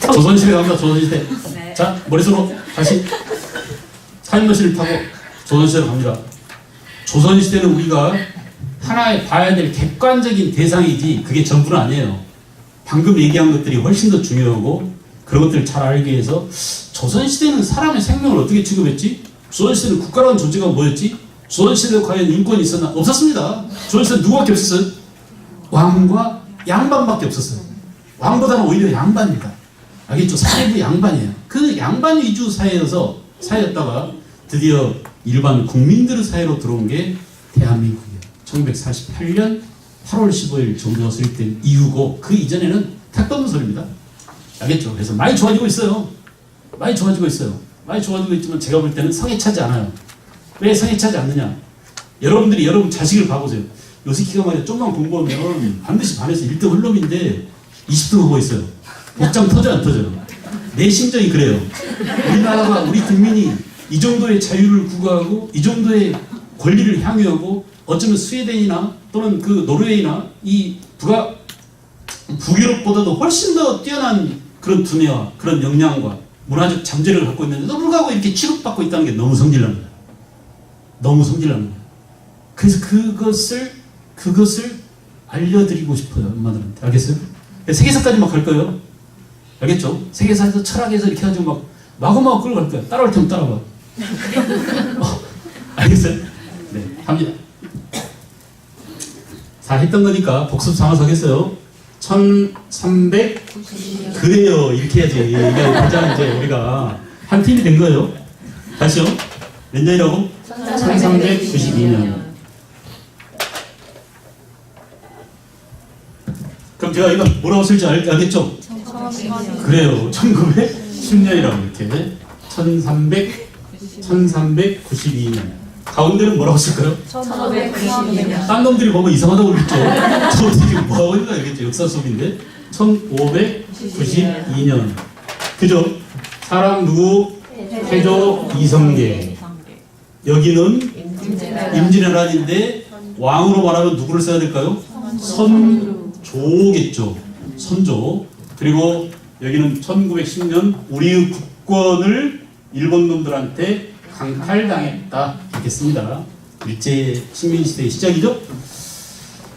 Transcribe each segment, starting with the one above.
조선시대 갑니다. 조선시대. 네. 자 머릿속으로 다시 타임머신을 타고 조선시대로 갑니다. 조선시대는 우리가 하나의 봐야 될 객관적인 대상이지 그게 전부는 아니에요. 방금 얘기한 것들이 훨씬 더 중요하고 그런 것들을 잘 알기 위해서 조선시대는 사람의 생명을 어떻게 취급했지? 조선시대는 국가라는 존재가 뭐였지? 조선시대에 과연 인권이 있었나? 없었습니다. 조선시대 누구밖에 없었어요? 왕과 양반밖에 없었어요. 왕보다는 오히려 양반입니다. 알겠죠? 사회부 양반이에요. 그 양반 위주 사회여서 사회였다가 드디어 일반 국민들의 사회로 들어온 게 대한민국이에요. 1948년 8월 15일 정부가 수립된 이후고 그 이전에는 택도 없는 소리입니다. 알겠죠? 그래서 많이 좋아지고 있어요. 많이 좋아지고 있어요. 많이 좋아지고 있지만 제가 볼 때는 성에 차지 않아요. 왜 성에 차지 않느냐? 여러분들이 여러분 자식을 봐보세요. 요새 기가 말이야. 좀만 공부하면 반드시 반에서 1등 흘럼인데 20등 하고 있어요. 복장 터져 안 터져요? 내 심정이 그래요. 우리나라가 우리 국민이 이 정도의 자유를 구가하고 이 정도의 권리를 향유하고 어쩌면 스웨덴이나 또는 그 노르웨이나 이 북아 북유럽보다도 훨씬 더 뛰어난 그런 두뇌와 그런 역량과 문화적 잠재력을 갖고 있는데도 불구하고 이렇게 취급받고 있다는 게 너무 성질납니다. 너무 성질납니다. 그래서 그것을 그것을 알려드리고 싶어요 엄마들한테 알겠어요? 세계사까지 막 갈 거예요. 알겠죠? 세계사에서 철학에서 이렇게 하지 막 마구마구 끌고 갈 거야. 따라올 테면 따라와. 어, 알겠어요? 네, 합니다. 다 했던 거니까 복습 상황 하겠어요. 1300 그래요 이렇게 해야지 이게 가장 이제 우리가 한 팀이 된 거예요. 다시요. 몇 년이라고? 1392년. 그럼 제가 이거 뭐라고 쓸지 알, 알겠죠? 그래요. 1910년이라고 이렇게 1300 1392년. 가운데는 뭐라고 쓸까요? 1592년. 딴 놈들이 보면 이상하다고 그러겠죠. 저 지금 뭐 하고 있는 거 알겠죠? 역사 수업인데 1592년. 그죠? 사람 누구? 태조 이성계. 여기는 임진왜란인데 왕으로 말하면 누구를 써야 될까요? 선 조겠죠. 선조. 그리고 여기는 1910년 우리의 국권을 일본 놈들한테 강탈당했다. 이렇겠습니다. 일제 식민시대의 시작이죠.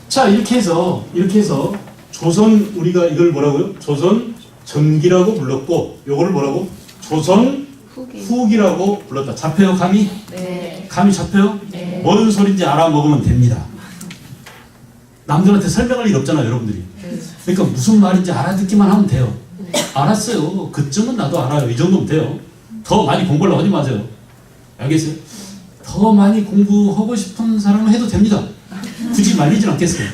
자 이렇게 해서 이렇게 해서 조선 우리가 이걸 뭐라고요? 조선 전기라고 불렀고 요거를 뭐라고? 조선 후기라고 불렀다. 잡혀요 감이? 네. 감이 잡혀요? 네. 뭔 소린지 알아먹으면 됩니다. 남들한테 설명할 일 없잖아요, 여러분들이. 그러니까 무슨 말인지 알아듣기만 하면 돼요. 알았어요. 그쯤은 나도 알아요. 이 정도면 돼요. 더 많이 공부를 하지 마세요. 알겠어요? 더 많이 공부하고 싶은 사람은 해도 됩니다. 굳이 말리진 않겠어요.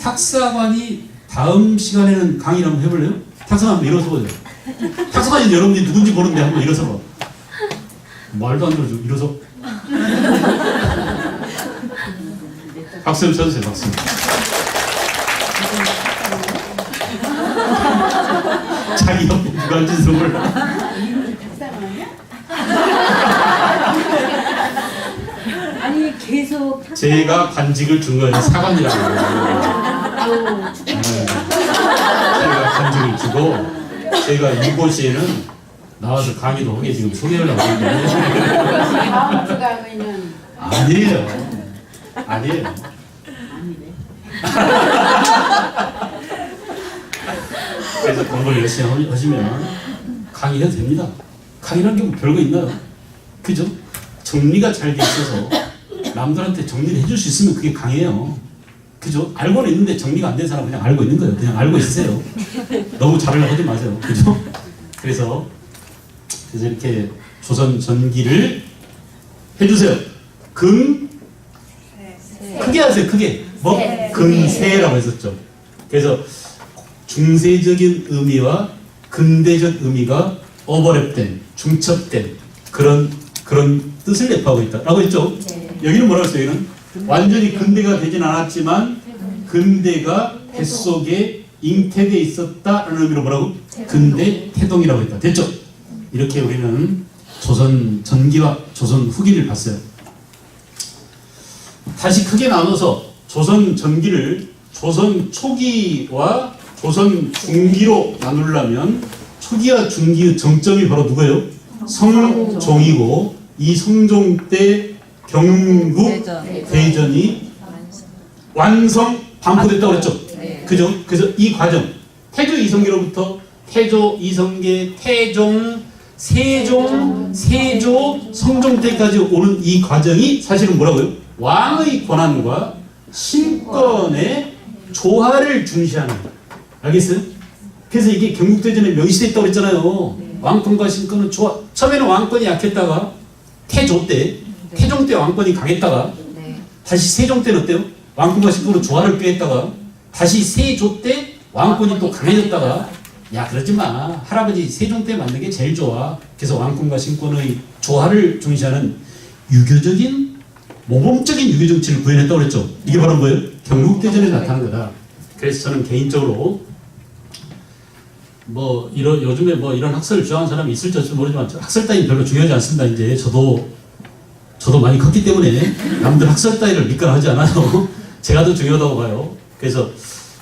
탁사관이 다음 시간에는 강의를 한번 해볼래요? 탁사관 한번 일어서 보세요. 탁사관이 여러분이 누군지 모르는데 한번 일어서 봐. 말도 안 들어줘. 일어서. 박수 좀 쳐주세요. 박수. 자기 옆에 누가 앉은지 몰라. 아니 계속 제가 관직을 준 거예요. 사관이라고. 네. 제가 관직을 주고 제가 이곳에는 나와서 강의도 하게 지금 소개하려고 하는데 다음 주가 하면은 아니에요. 아니에요. 아니네. 그래서 공부를 열심히 하- 하시면 강의해도 됩니다. 강의라는 게 뭐 별거 있나요? 그죠? 정리가 잘 돼 있어서 남들한테 정리를 해줄 수 있으면 그게 강해요. 그죠? 알고는 있는데 정리가 안 된 사람 은 그냥 알고 있는 거예요. 그냥 알고 있으세요. 너무 잘하려고 하지 마세요. 그죠? 그래서 그래서 이렇게 조선 전기를 해주세요. 금 크게 하세요. 크게 뭐 세. 근세라고 했었죠. 그래서 중세적인 의미와 근대적 의미가 오버랩된 중첩된 그런 그런 뜻을 내포하고 있다라고 했죠. 여기는 뭐라고 했어요? 여기는 완전히 근대가 되진 않았지만 근대가 뱃속에 잉태돼 있었다라는 의미로 뭐라고? 근대 태동이라고 했다. 됐죠? 이렇게 우리는 조선 전기와 조선 후기를 봤어요. 다시 크게 나눠서 조선 전기를 조선 초기와 조선 중기로 나누려면 초기와 중기의 정점이 바로 누구예요? 성종이고 이 성종 때 경국 대전. 대전 이 완성 반포됐다고 그랬죠. 네. 그죠? 그래서 이 과정 태조 이성계로부터 태조 이성계 태종 세종 세조 성종 때까지 오는 이 과정이 사실은 뭐라고요? 왕의 권한과 신권의 조화를 중시하는 알겠어요? 그래서 이게 경국대전에 명시돼 있다고 그랬잖아요. 왕권과 신권은 조화. 처음에는 왕권이 약했다가 태조 때 태종 때 왕권이 강했다가 네. 다시 세종 때는 어때요? 왕권과 신권으로 조화를 꾀했다가 다시 세조 때 왕권이 또 강해졌다가 야 그러지 마 할아버지 세종 때 만든 게 제일 좋아 그래서 왕권과 신권의 조화를 중시하는 유교적인 모범적인 유교 정치를 구현했다고 그랬죠 이게 바로 뭐예요? 경국대전에 나타난 거다 그래서 저는 개인적으로 뭐 이런 요즘에 뭐 이런 학설을 주장하는 사람이 있을지 없을지 모르지만 저 학설 따위 별로 중요하지 않습니다 이제 저도 저도 많이 컸기 때문에 남들 학설 따위를 믿거나 하지 않아요. 제가 더 중요하다고 봐요. 그래서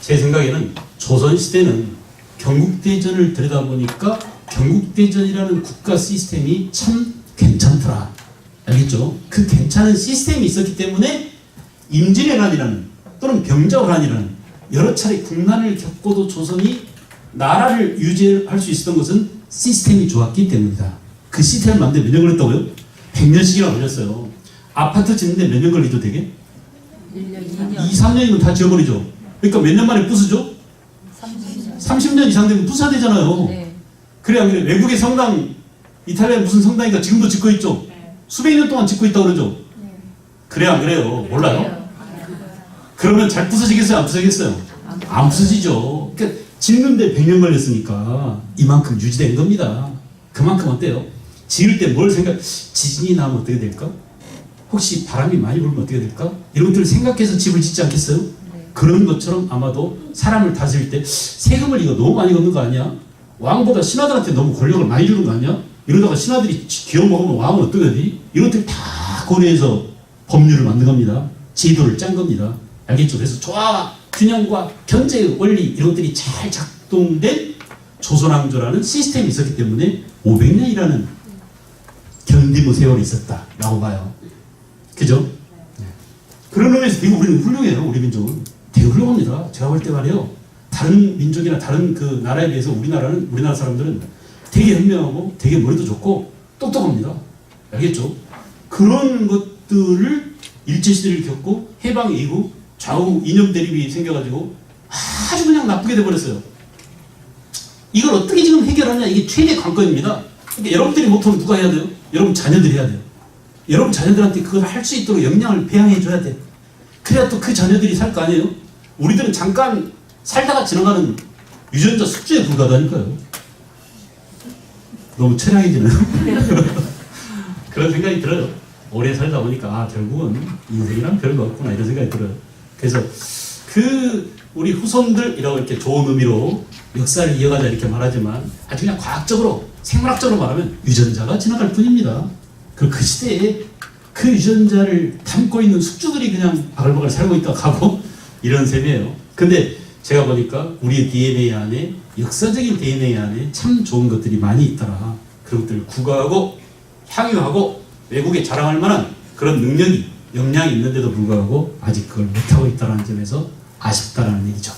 제 생각에는 조선 시대는 경국대전을 들여다보니까 경국대전이라는 국가 시스템이 참 괜찮더라. 알겠죠? 그 괜찮은 시스템이 있었기 때문에 임진왜란이라는 또는 병자호란이라는 여러 차례 국난을 겪고도 조선이 나라를 유지할 수 있었던 것은 시스템이 좋았기 때문이다. 그 시스템을 만드는 몇년 걸렸다고요? 100년씩이나 걸렸어요. 아파트 짓는데 몇 년 걸리죠, 되게? 1년, 2, 2년, 3년이면 다 지어버리죠. 그러니까 몇 년 만에 부수죠? 30년. 30년 이상 되면 부사되잖아요. 네. 그래, 안 그래? 외국의 성당, 이탈리아 무슨 성당이니까 지금도 짓고 있죠? 수백 년 동안 짓고 있다고 그러죠? 그래, 안 그래요? 몰라요? 그러면 잘 부서지겠어요? 안 부서지겠어요? 안 부서지죠. 그러니까 짓는데 100년 걸렸으니까 이만큼 유지된 겁니다. 그만큼 어때요? 지을 때 뭘 생각, 지진이 나면 어떻게 될까? 혹시 바람이 많이 불면 어떻게 될까? 이런 것들을 생각해서 집을 짓지 않겠어요? 그런 것처럼 아마도 사람을 다스릴 때 세금을 이거 너무 많이 걷는 거 아니야? 왕보다 신하들한테 너무 권력을 많이 주는 거 아니야? 이러다가 신하들이 기어먹으면 왕은 어떻게 하지? 이런 것들 다 고려해서 법률을 만든 겁니다. 제도를 짠 겁니다. 알겠죠? 그래서 조화와 균형과 경제의 원리 이런 것들이 잘 작동된 조선왕조라는 시스템이 있었기 때문에 500년이라는 견디무 세월이 있었다라고 봐요. 그죠? 네. 그런 의미에서 되게 우리는 훌륭해요. 우리 민족은 되게 훌륭합니다. 제가 볼 때 말이에요. 다른 민족이나 다른 그 나라에 비해서 우리나라는 우리나라 사람들은 되게 현명하고 되게 머리도 좋고 똑똑합니다. 알겠죠? 그런 것들을 일제 시대를 겪고 해방 이후 좌우 이념 대립이 생겨가지고 아주 그냥 나쁘게 돼버렸어요. 이걸 어떻게 지금 해결하냐 이게 최대 관건입니다. 그러니까 여러분들이 못하면 누가 해야 돼요? 여러분 자녀들이 해야 돼요. 여러분 자녀들한테 그걸 할 수 있도록 역량을 배양해 줘야 돼. 그래야 또 그 자녀들이 살 거 아니에요? 우리들은 잠깐 살다가 지나가는 유전자 숙주에 불과하다니까요. 너무 처량해지나요? 그런 생각이 들어요. 오래 살다 보니까 아 결국은 인생이란 별거 없구나 이런 생각이 들어요. 그래서 그 우리 후손들이라고 이렇게 좋은 의미로 역사를 이어가자 이렇게 말하지만 아주 그냥 과학적으로 생물학적으로 말하면 유전자가 지나갈 뿐입니다. 그, 그 시대에 그 유전자를 담고 있는 숙주들이 그냥 바글바글 살고 있다 하고 이런 셈이에요. 근데 제가 보니까 우리 DNA 안에 역사적인 DNA 안에 참 좋은 것들이 많이 있더라. 그런 것들을 구가하고 향유하고 외국에 자랑할 만한 그런 능력이 역량이 있는데도 불구하고 아직 그걸 못하고 있다는 점에서 아쉽다라는 얘기죠.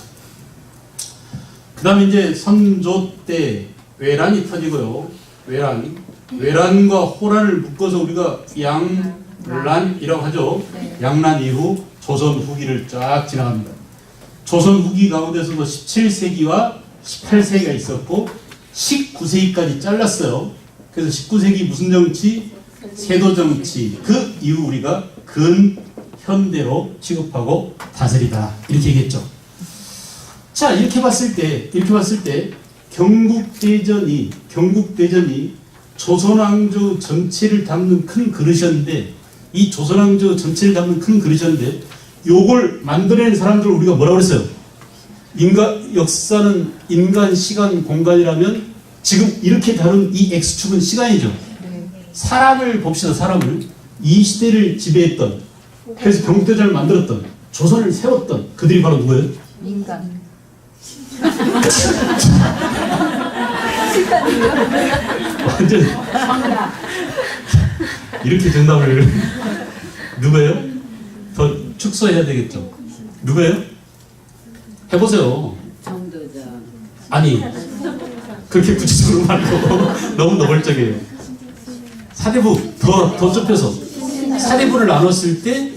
그 다음에 이제 선조 때 외란이 터지고요. 외란이. 외란과 호란을 묶어서 우리가 양란이라고 하죠. 네. 양란 이후 조선 후기를 쫙 지나갑니다. 조선 후기 가운데서도 17세기와 18세기가 있었고 19세기까지 잘랐어요. 그래서 19세기 무슨 정치? 세도 정치. 그 이후 우리가 근현대로 취급하고 다스리다. 이렇게 얘기했죠. 자, 이렇게 봤을 때, 이렇게 봤을 때, 경국대전이, 경국대전이 조선왕조 전체를 담는 큰 그릇이었는데, 이 조선왕조 전체를 담는 큰 그릇이었는데, 요걸 만들어낸 사람들을 우리가 뭐라고 그랬어요? 인간, 역사는 인간, 시간, 공간이라면, 지금 이렇게 다룬 이 X축은 시간이죠. 네. 사람을 봅시다, 사람을. 이 시대를 지배했던, 그래서 경국대전을 만들었던, 조선을 세웠던 그들이 바로 누구예요? 민간. 완전. 이렇게 정답을 누구예요? 더 축소해야 되겠죠. 누구예요? 해보세요. 정도전. 아니 그렇게 구체적으로 말고 너무 노골적이에요. 사대부 더, 더 좁혀서 사대부를 나눴을 때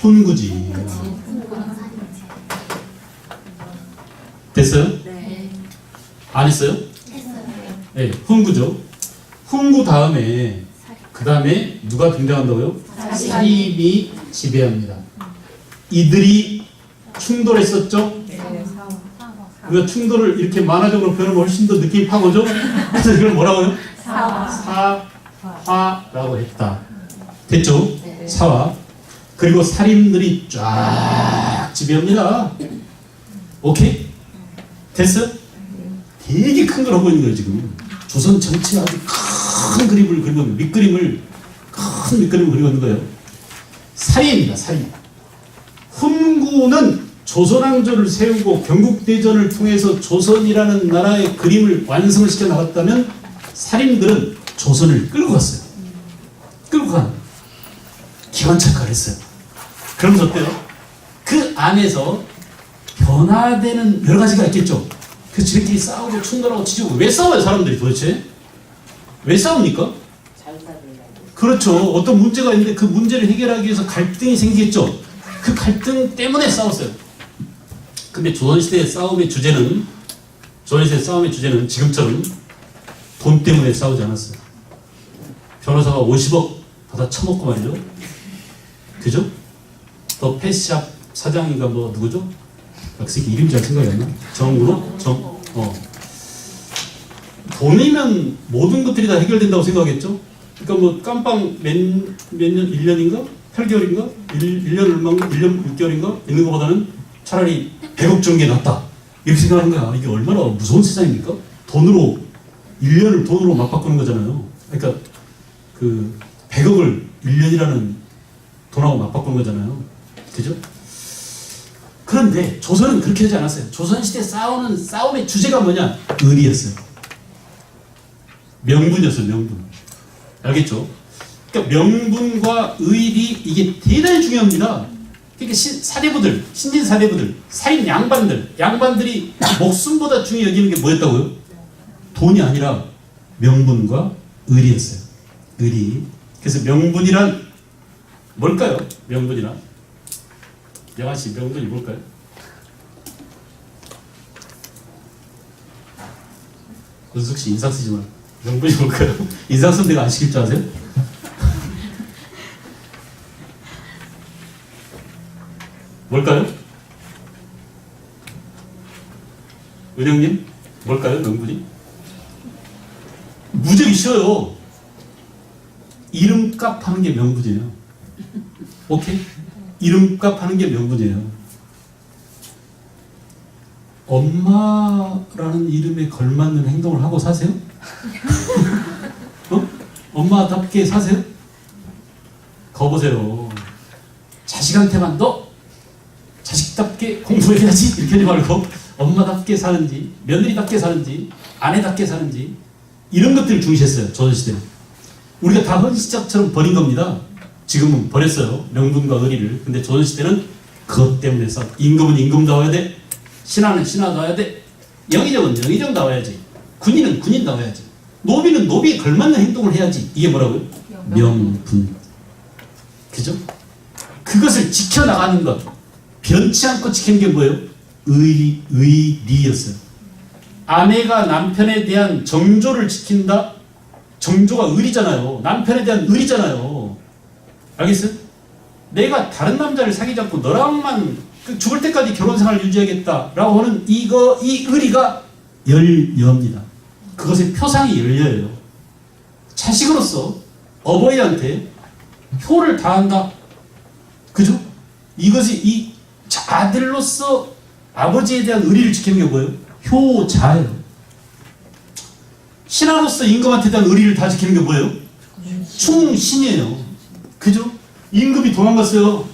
훈구지. 됐어요? 네. 안 했어요? 네, 훈구죠. 훈구 다음에 그 다음에 누가 등장한다고요? 사림이 지배합니다. 이들이 충돌했었죠? 우리가 충돌을 이렇게 만화적으로 표현하면 훨씬 더 느낌이 파고죠? 그래서 이걸 뭐라고요? 사 화 라고 했다. 됐죠? 사화. 그리고 살인들이 쫙 지배합니다. 오케이? 됐어? 되게 큰 걸 하고 있는 거예요, 지금. 조선 전체에 아주 큰 그림을 그리고 밑그림을, 큰 밑그림을 그리고 있는 거예요. 살인입니다, 살인. 훈구는 조선왕조를 세우고 경국대전을 통해서 조선이라는 나라의 그림을 완성을 시켜 나갔다면 살인들은 조선을 끌고 갔어요. 끌고 간 기관차까지 했어요. 그러면서 어때요? 그 안에서 변화되는 여러 가지가 있겠죠. 그 지들끼리 싸우고 충돌하고 치지고 왜 싸워요 사람들이 도대체? 왜 싸웁니까? 그렇죠. 어떤 문제가 있는데 그 문제를 해결하기 위해서 갈등이 생기겠죠. 그 갈등 때문에 싸웠어요. 근데 조선시대의 싸움의 주제는 조선시대 싸움의 주제는 지금처럼 돈 때문에 싸우지 않았어요. 변호사가 50억 받아 처먹고 말이죠. 그죠? 더 패스샵 사장인가 뭐 누구죠? 아, 그 이름 잘 생각이 안 나. 정으로? 정, 어. 돈이면 모든 것들이 다 해결된다고 생각했죠? 그러니까 뭐 깜빵 몇, 몇 년, 1년인가? 8개월인가? 1, 1년 얼마인가? 1년 6개월인가? 있는 것보다는 차라리 100억 정게 낫다. 이렇게 생각하는 거야. 이게 얼마나 무서운 세상입니까? 돈으로, 1년을 돈으로 맞바꾸는 거잖아요. 그러니까 그 100억을 1년이라는 돈하고 맞바꾸는 거잖아요. 그죠? 그런데 조선은 그렇게 하지 않았어요. 조선시대 싸우는 싸움의 주제가 뭐냐? 의리였어요. 명분이었어요, 명분. 알겠죠? 그러니까 명분과 의리 이게 대단히 중요합니다. 그러니까 신, 사대부들, 신진 사대부들, 살인 양반들, 양반들이 목숨보다 중요히 여기는 게 뭐였다고요? 돈이 아니라 명분과 의리였어요. 의리. 그래서 명분이란 뭘까요? 명분이란 영아 씨 명분이 뭘까요? 은숙 씨 인상 쓰지 마. 명분이 뭘까요? 인상 쓰면 내가 안 시킬 줄 아세요? 뭘까요? 은영님 뭘까요? 명분이? 무지하게 쉬워요. 이름값 하는 게 명분이에요. 오케이? 이름값 하는 게 명분이에요. 엄마라는 이름에 걸맞는 행동을 하고 사세요? 어? 엄마답게 사세요? 거보세요. 자식한테만 너 공부해야지. 이렇게 하지 말고 엄마답게 사는지 며느리답게 사는지 아내답게 사는지 이런 것들을 중시했어요 조선시대는. 우리가 다 헌시작처럼 버린 겁니다. 지금은 버렸어요 명분과 의리를. 근데 조선시대는 그것 때문에 싸 임금은 임금다워야 돼 신하는 신하다워야 돼 영의정은 영의정다워야지 군인은 군인다워야지 노비는 노비에 걸맞는 행동을 해야지. 이게 뭐라고요? 명분. 그죠? 그것을 지켜나가는 것 변치 않고 지키는 게 뭐예요? 의, 의리였어요. 아내가 남편에 대한 정조를 지킨다? 정조가 의리잖아요. 남편에 대한 의리잖아요. 알겠어요? 내가 다른 남자를 사귀지 않고 너랑만 그 죽을 때까지 결혼 생활을 유지하겠다라고 하는 이거, 이 의리가 열여입니다. 그것의 표상이 열여예요. 자식으로서 어버이한테 효를 다한다. 그죠? 이것이 이 아들로서 아버지에 대한 의리를 지키는 게 뭐예요? 효자예요. 신하로서 임금한테 대한 의리를 다 지키는 게 뭐예요? 충신이에요. 그죠? 임금이 도망갔어요.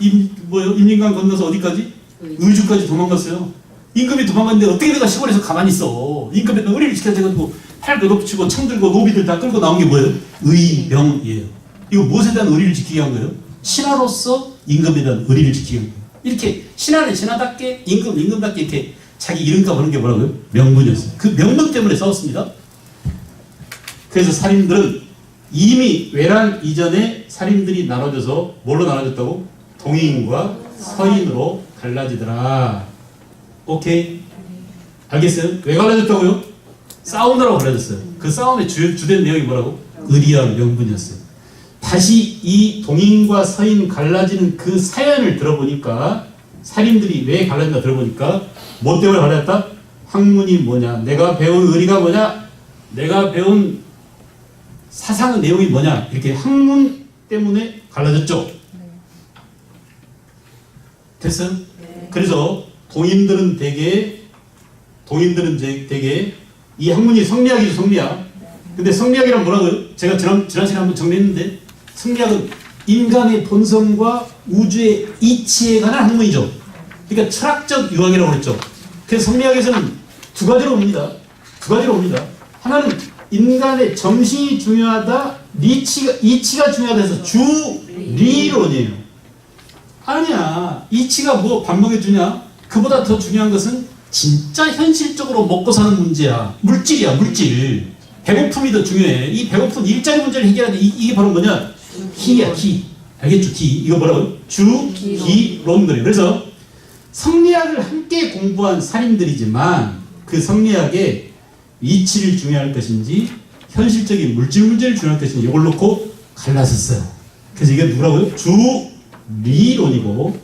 임, 뭐요? 임진강 건너서 어디까지? 의주까지 도망갔어요. 임금이 도망갔는데 어떻게 내가 시골에서 가만히 있어? 임금이 의리를 지켜가지고 팔 걷어붙이고 창 들고 노비들 다 끌고 나온 게 뭐예요? 의병이에요. 이거 무엇에 대한 의리를 지키기 위한 거예요? 신하로서 임금에 대한 의리를 지키기 위한 거예요. 이렇게 신하는 신하답게 임금 임금답게 이렇게 자기 이름값 하는 게 뭐라고요? 명분이었어요. 그 명분 때문에 싸웠습니다. 그래서 살인들은 이미 외란 이전에 살인들이 나눠져서 뭘로 나눠졌다고? 동인과 서인으로 갈라지더라. 오케이. 알겠어요? 왜 갈라졌다고요? 싸우느라고 갈라졌어요. 그 싸움의 주, 주된 내용이 뭐라고? 의리와 명분이었어요. 다시 이 동인과 서인 갈라지는 그 사연을 들어보니까 살인들이 왜 갈라진가 들어보니까 뭐 때문에 갈라졌다? 학문이 뭐냐? 내가 배운 의리가 뭐냐? 내가 배운 사상의 내용이 뭐냐? 이렇게 학문 때문에 갈라졌죠. 됐어요? 그래서 동인들은 대개 동인들은 대- 대개 이 학문이 성리학이죠 성리학. 근데 성리학이란 뭐라고요? 제가 지난 지난 시간에 한번 정리했는데 성리학은 인간의 본성과 우주의 이치에 관한 학문이죠. 그러니까 철학적 유학이라고 그랬죠. 그래서 성리학에서는 두 가지로 옵니다. 두 가지로 옵니다. 하나는 인간의 정신이 중요하다, 리치가 이치가 중요하다 해서 주리론이에요. 아니야. 이치가 뭐밥 먹여주냐? 그보다 더 중요한 것은 진짜 현실적으로 먹고 사는 문제야. 물질이야, 물질. 배고픔이 더 중요해. 이 배고픈 일자리 문제를 해결하는 이, 이게 바로 뭐냐? 기야, 기. 알겠죠? 기. 이거 뭐라고? 주, 기 론들이에요. 그래서 성리학을 함께 공부한 살인들이지만 그 성리학의 이치를 중요할 것인지 현실적인 물질 문제를 중요할 것인지 이걸 놓고 갈라섰어요. 그래서 이게 누구라고요? 주 리론이고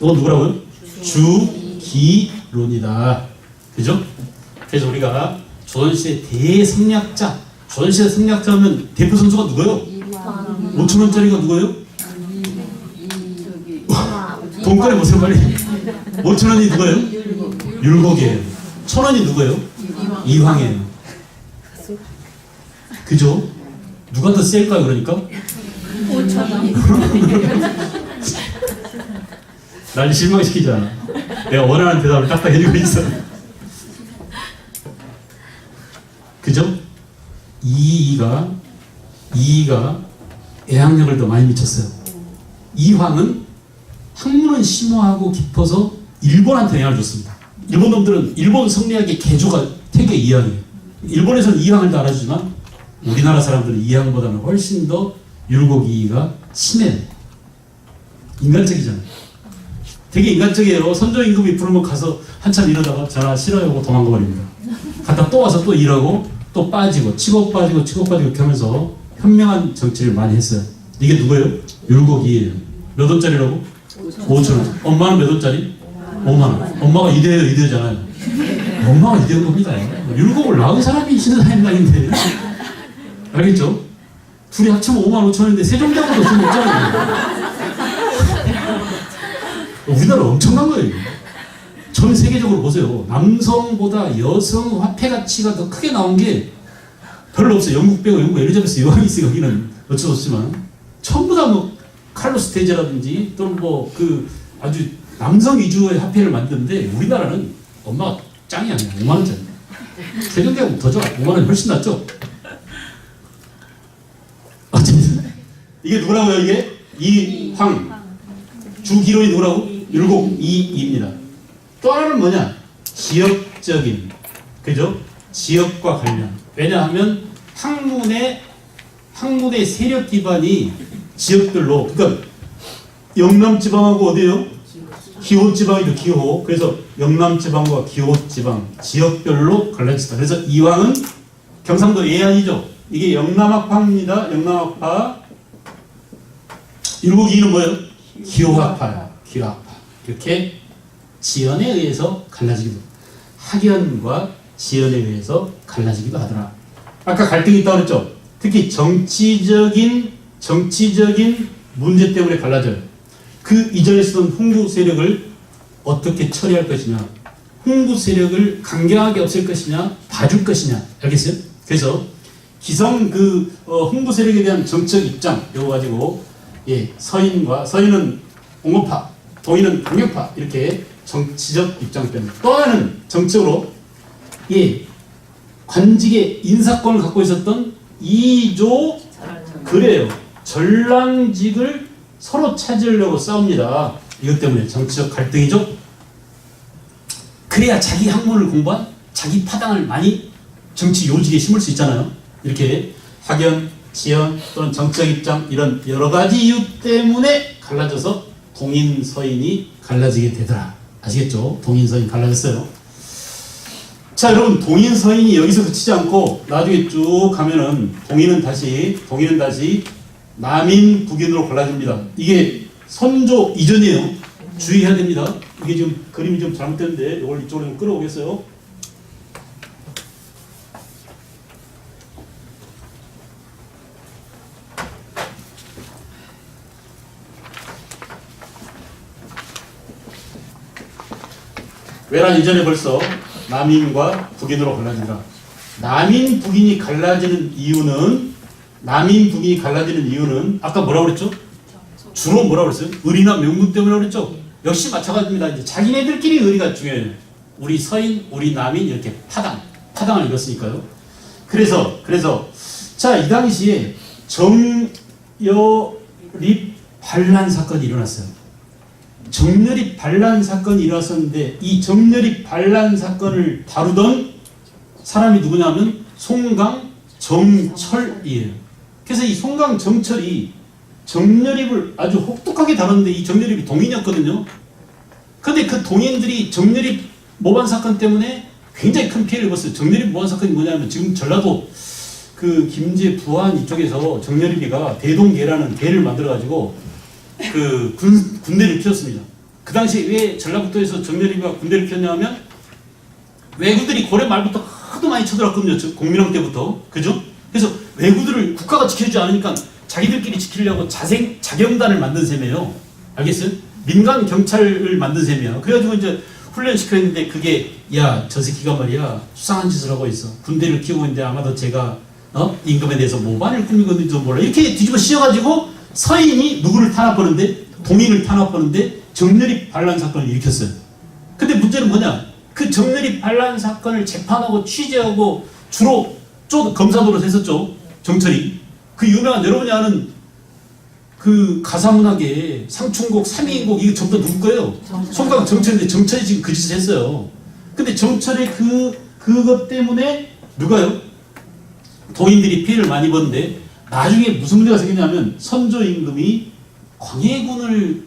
이건 누구라고요? 주 기 론이다. 그죠? 그래서 우리가 조선시대 대성리학자 조선시대 성리학자면 대표 선수가 누구예요? 5천 원짜리가 누구예요? 돈 꺼내 보세요 빨리 5천 원이 누구예요? 율곡이에요 천 원이 누구예요? 이황이에요 그죠? 누가 더 셀까요 그러니까? 날 실망시키지 않아 내가 원하는 대답을 딱딱 해주고 있어 그죠? 이이가 이이가 애학력을 더 많이 미쳤어요 이황은 학문은 심오하고 깊어서 일본한테 영향을 줬습니다. 일본 놈들은 일본 성리학의 개조가 되게 이항이에요. 일본에서는 이항을 다 알아주지만 우리나라 사람들은 이항보다는 훨씬 더 율곡이가 심해요. 인간적이잖아요. 되게 인간적이에요. 선조 임금이 부르면 가서 한참 이러다가 전화 싫어요 하고 도망가 버립니다. 갔다 또 와서 또 일하고 또 빠지고 치고 빠지고 치고 빠지고 이렇게 하면서 현명한 정치를 많이 했어요. 이게 누구예요? 율곡이에요. 몇 원짜리라고? 5천 원. 엄마는 몇 원짜리? 5만 원. 엄마가 이대예요, 이대잖아요. 엄마가 이대인 겁니다. 율곡을 낳은 사람이 신사임당인데. 알겠죠? 둘이 합치면 5만 5천 원인데 세종대왕도 돈 없잖아요. 우리나라 엄청난 거예요. 전 세계적으로 보세요. 남성보다 여성 화폐 가치가 더 크게 나온 게 별로 없어요. 영국 빼고 영국 엘리자베스 여왕이 있어요. 여기는 어쩔 수 없지만. 전부 다 뭐 칼로스 대제라든지 또는 뭐 그 아주 남성 위주의 화폐를 만드는데 우리나라는 엄마가 짱이 아니야. 5만 원짜리. 세종대왕 더 좋아. 5만 원이 훨씬 낫죠? 어쨌든 이게 누구라고요 이게? 이황. 주기론이 누구라고? 율곡 이입니다. 또 하나는 뭐냐? 지역적인. 그죠? 지역과 관련 왜냐하면 학문의 학문의 세력 기반이 지역별로 그러니까 영남 지방하고 어디예요? 기호 지방이죠 기호. 그래서 영남 지방과 기호 지방 지역별로 갈라졌다. 그래서 이왕은 경상도 예안이죠. 이게 영남학파입니다. 영남학파. 일국이는 뭐예요? 기호학파야. 기호학파. 이렇게 지연에 의해서 갈라지기도 학연과 지연에 의해서 갈라지기도 하더라 아까 갈등이 있다고 그랬죠 특히 정치적인 정치적인 문제 때문에 갈라져요. 그 이전에 쓰던 홍구 세력을 어떻게 처리할 것이냐, 홍구 세력을 강경하게 없앨 것이냐, 봐줄 것이냐, 알겠어요? 그래서 기성 그 어, 홍구 세력에 대한 정책 입장 이거 가지고 예 서인과 서인은 공업파, 동인은 강력파 이렇게 정치적 입장편. 또 하나는 정치적으로 예 관직의 인사권을 갖고 있었던 이조 그래요. 전랑직을 서로 찾으려고 싸웁니다. 이것 때문에 정치적 갈등이죠. 그래야 자기 학문을 공부한 자기 파당을 많이 정치 요직에 심을 수 있잖아요. 이렇게 학연, 지연 또는 정치적 입장 이런 여러 가지 이유 때문에 갈라져서 동인 서인이 갈라지게 되더라. 아시겠죠? 동인 서인 갈라졌어요. 자 여러분 동인 서인이 여기서 그치지 않고 나중에 쭉 가면은 동인은 다시 동인은 다시 남인 북인으로 갈라집니다. 이게 선조 이전이에요. 주의해야 됩니다. 이게 지금 그림이 좀 잘못됐는데 이걸 이쪽으로 좀 끌어오겠어요. 외란 이전에 벌써 남인과 북인으로 갈라진다. 남인 북인이 갈라지는 이유는 남인 북인이 갈라지는 이유는 아까 뭐라고 그랬죠? 주로 뭐라고 그랬어요? 의리나 명분 때문에 그랬죠? 역시 마찬가지입니다. 이제 자기네들끼리 의리가 중요해요. 우리 서인, 우리 남인 이렇게 파당, 파당을 이뤘으니까요. 그래서 그래서 자 이 당시에 정여립 반란 사건이 일어났어요. 정렬입 반란 사건이 일어났었는데 이 정렬입 반란 사건을 다루던 사람이 누구냐면 송강 정철이에요. 그래서 이 송강 정철이 정렬입을 아주 혹독하게 다뤘는데 이 정렬입이 동인이었거든요. 근데 그 동인들이 정렬입 모반 사건 때문에 굉장히 큰 피해를 입었어요. 정렬입 모반 사건이 뭐냐면 지금 전라도 그 김제 부안 이쪽에서 정렬입이가 대동계라는 대를 만들어가지고 그 군, 군대를 키웠습니다. 그 당시에 왜 전라북도에서 정렬이가 군대를 키웠냐면 왜구들이 고려 말부터 하도 많이 쳐들었거든요. 저 공민왕 때부터. 그죠? 그래서 왜구들을 국가가 지켜주지 않으니까 자기들끼리 지키려고 자생, 자경단을 만든 셈이에요. 알겠어요? 민간 경찰을 만든 셈이에요. 그래가지고 이제 훈련시켰는데 그게 야, 저 새끼가 말이야 수상한 짓을 하고 있어. 군대를 키우고 있는데 아마도 제가 어? 임금에 대해서 모반을 있는지도 몰라. 이렇게 뒤집어 씌워가지고 서인이 누구를 탄압하는데 동인을 탄압하는데 정렬입 반란 사건을 일으켰어요. 근데 문제는 뭐냐? 그 정렬입 반란 사건을 재판하고 취재하고 주로 쪽 검사 도로 했었죠. 정철이. 그 유명한 여러분이 아는 그 가사문학의 상충곡, 삼위인곡 이거 전부 다 누구 거예요? 송강 정철인데 정철이 지금 그 짓을 했어요. 근데 정철의 그 그것 때문에 누가요? 도인들이 피해를 많이 입었는데 나중에 무슨 문제가 생겼냐면 선조 임금이 광해군을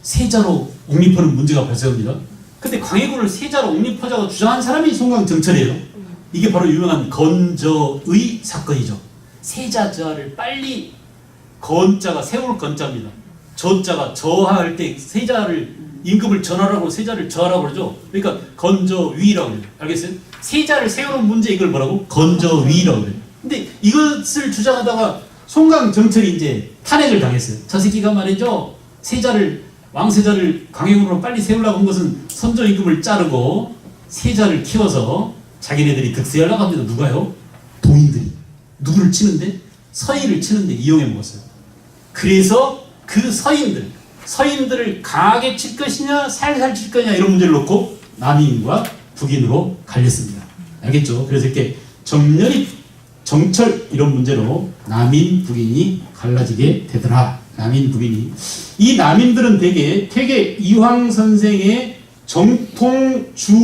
세자로 옹립하는 문제가 발생합니다. 근데 광해군을 세자로 옹립하자고 주장한 사람이 송강 정철이에요. 이게 바로 유명한 건저의 사건이죠. 세자자를 빨리 건자가 세울 건자입니다. 저자가 저하할 때 세자를 임금을 전하라고 세자를 저하라고 그러죠. 그러니까 건저위라고 그래요. 알겠어요? 세자를 세우는 문제 이걸 뭐라고? 건저위라고 그래요. 근데 이것을 주장하다가 송강 정철이 이제 탄핵을 당했어요. 저 새끼가 말이죠. 세자를 왕세자를 강행으로 빨리 세우려고 한 것은 선조 임금을 자르고 세자를 키워서 자기네들이 득세하려고 합니다. 누가요? 동인들이. 누구를 치는데? 서인을 치는데 이용해 먹었어요. 그래서 그 서인들, 서인들을 강하게 칠 것이냐, 살살 칠 거냐 이런 문제를 놓고 남인과 북인으로 갈렸습니다. 알겠죠? 그래서 이렇게 정렬이 정철 이런 문제로 남인 북인이 갈라지게 되더라. 남인 북인이 이 남인들은 대개 퇴계 이황 선생의 정통 주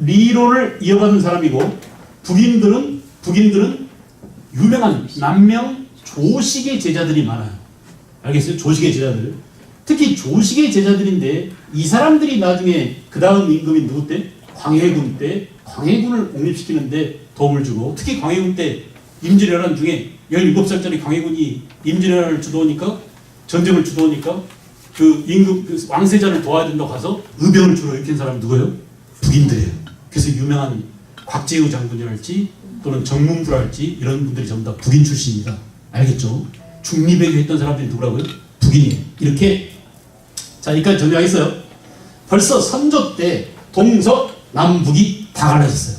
리론을 이어받은 사람이고 북인들은 북인들은 유명한 남명 조식의 제자들이 많아요. 알겠어요? 조식의 제자들. 특히 조식의 제자들인데 이 사람들이 나중에 그 다음 임금인 누구 때? 광해군 때 광해군을 옹립시키는데 도움을 주고 특히 광해군 때 임진왜란 중에 17살짜리 광해군이 임진왜란을 주도하니까 전쟁을 주도하니까 그 임금 그 왕세자를 도와야 된다고 가서 의병을 주로 일으킨 사람이 누구예요? 북인들이에요. 그래서 유명한 곽재우 장군이랄지 또는 정문부랄지 이런 분들이 전부 다 북인 출신입니다. 알겠죠? 중립외교 했던 사람들이 누구라고요? 북인이에요. 이렇게 자, 여기까지 정리하겠어요. 벌써 선조 때 동서 남북이 다 갈라졌어요.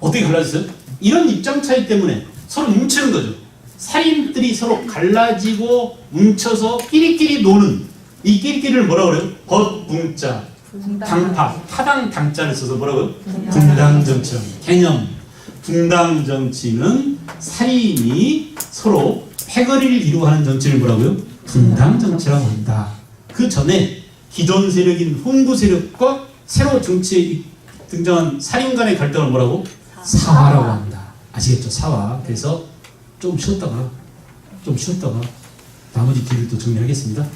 어떻게 갈라졌어요? 이런 입장 차이 때문에 서로 뭉치는 거죠. 살인들이 서로 갈라지고 뭉쳐서 끼리끼리 노는 이 끼리끼리를 뭐라 그래요? 분당. 당파 파당 당자를 써서 뭐라고요? 분당 정치라고 개념 분당 정치는 살인이 서로 패거리를 이루어하는 정치를 뭐라고요? 분당 정치라고 한다. 그 전에 기존 세력인 홍구 세력과 새로 정치에 등장한 살인 간의 갈등을 뭐라고? 사화라고 한다. 아시겠죠? 사화. 그래서 좀 쉬었다가 좀 쉬었다가 나머지 길을 또 정리하겠습니다.